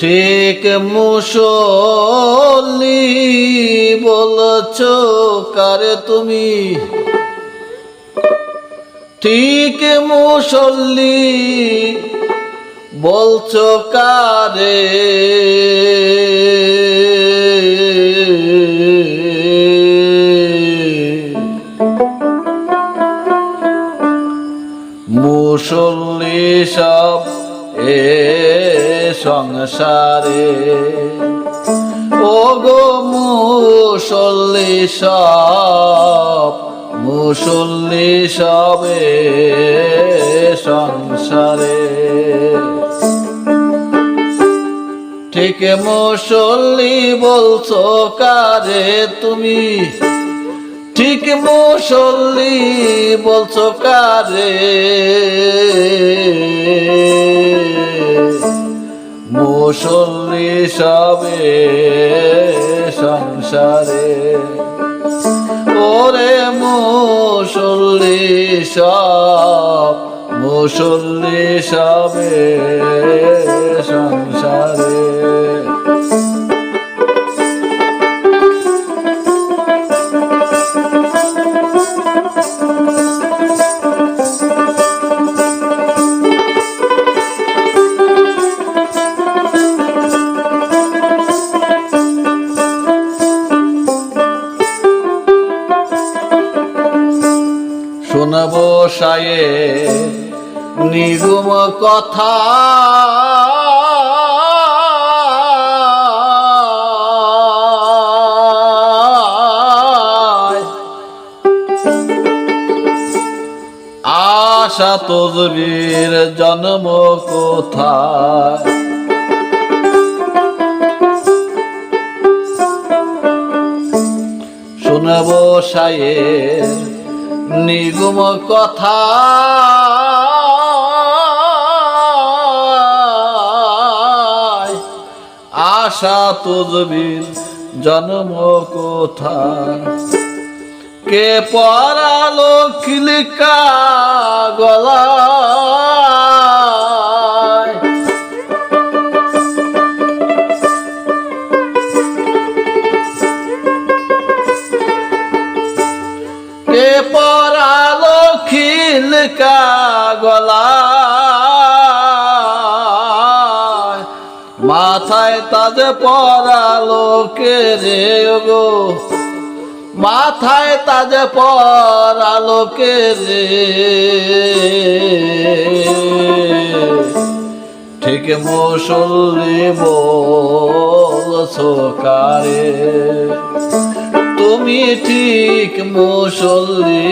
ঠিক মুসল্লি বলছ কারে তুমি? ঠিক মুসল্লি বলছো কারে? মুসল্লি সব এ সংসারে। ও গো মুসল্লি সব, মুসল্লি সবে সংসারে। ঠিক মুসল্লি বলছো কারে তুমি? ঠিক মুসল্লি বলছো কারে? মুসল্লি সবে সংসারে। ওরে মুসল্লি সব মুসল্লি সবে সংসারে। শুনব সায়ে নিগুম কথা। আশা তজবির জন্ম কোথায়? শুনব সায়ের নিগুম কথা। আশা তুজবির জন্ম কোথা কে পরালো কিলিকা গলায় কে পরালো খিলকা গলায় মাথায় তাজে পরালো কে রে গো। মাথায় তাজে পরালো কে রে ঠিক মুসল্লি বলছো কারে? ঠিক মুসল্লি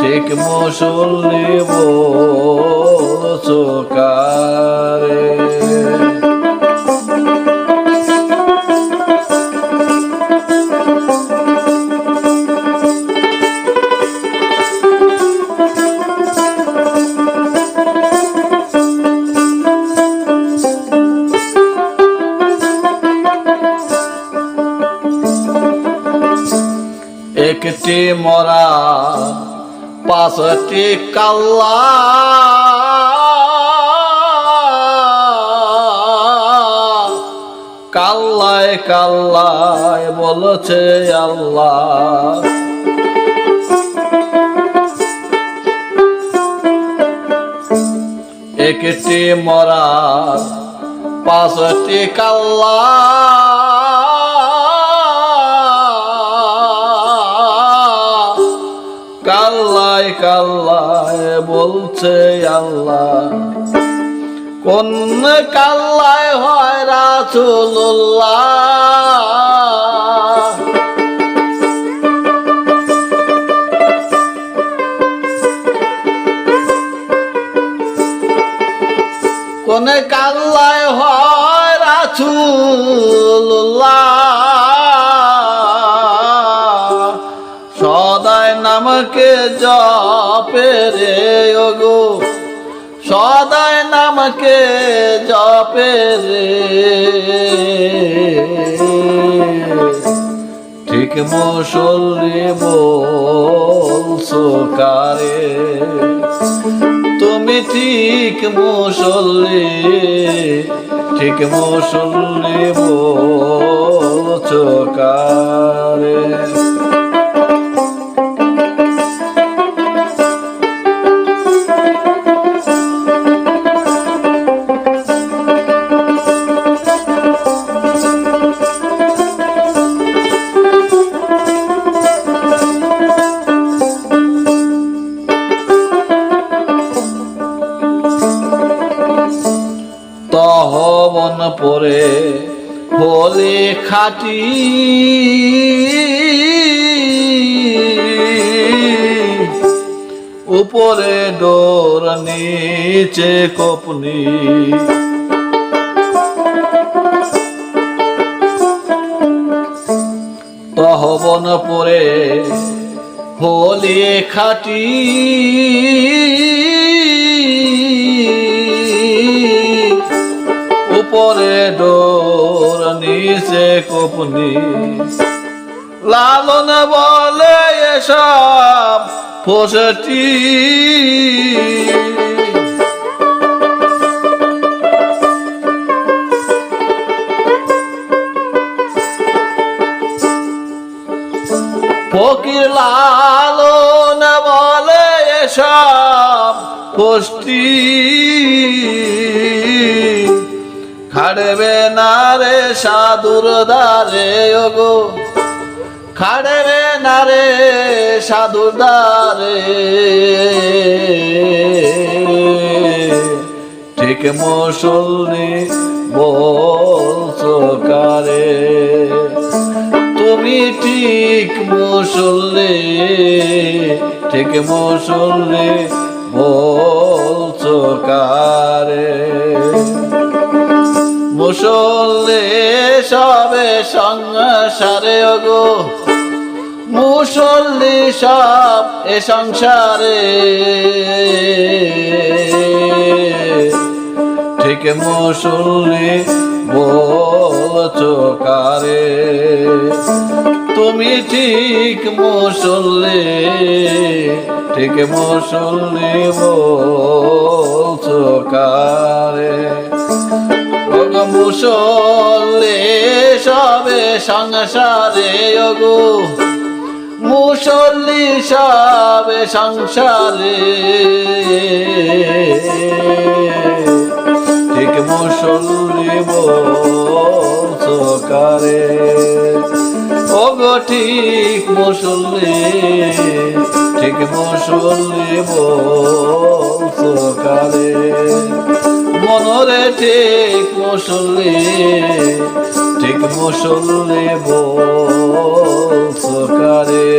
ঠিক মুসল্লি কারে? একটি মরা পাঁচটি কাল্লা। কাল্লায় কাল্লায় বলছে আল্লাহ। একটি মরা পাঁচটি কাল্লা। কাল্লায় কাল্লায় বলছে আল্লাহ। কোন কাল্লায় হয় রাসুল্লাহ কোন কাল্লায় হয় রাসুল্লাহ নামকে জপে রে ওগো? সদায় নামকে জপে রে? ঠিক মুসল্লি বলছো কারে? তুমি ঠিক মুসল্লি ঠিক মুসল্লি বলছো কারে? হলে খাটি। উপরে ডোর নিচে কপনি। তহবন পরে হলে খাটি। উপরে ডোর নিচে কপনি লালন বলে এসব ফসটি ফকির লালন বলে এসব পুষ্টি খাড়বে না রে সাধুর দ্বারে, ওগো। খাড়বে না রে সাধুর দ্বারে। ঠিক মুসল্লি বলছো কারে? তুমি ঠিক মুসল্লি ঠিক মুসল্লি বলছো কারে? মুসল্লি সবে সংসারে ওগো। মুসল্লি সব এ সংসারে। ঠিক মুসল্লি বলছো কারে? তুমি ঠিক মুসল্লি ঠিক মুসল্লি বলছো কারে? ওগ মুসল্লি সবে সংসারে ওগো মুসল্লি সবে সংসারে। ঠিক মুসল্লি বলছো কারে ওগো ঠিক মুসল্লি ঠিক মুসল্লি বলছো কারে মনরে ঠিক মশলে ঠিক মশলে বলছো কারে?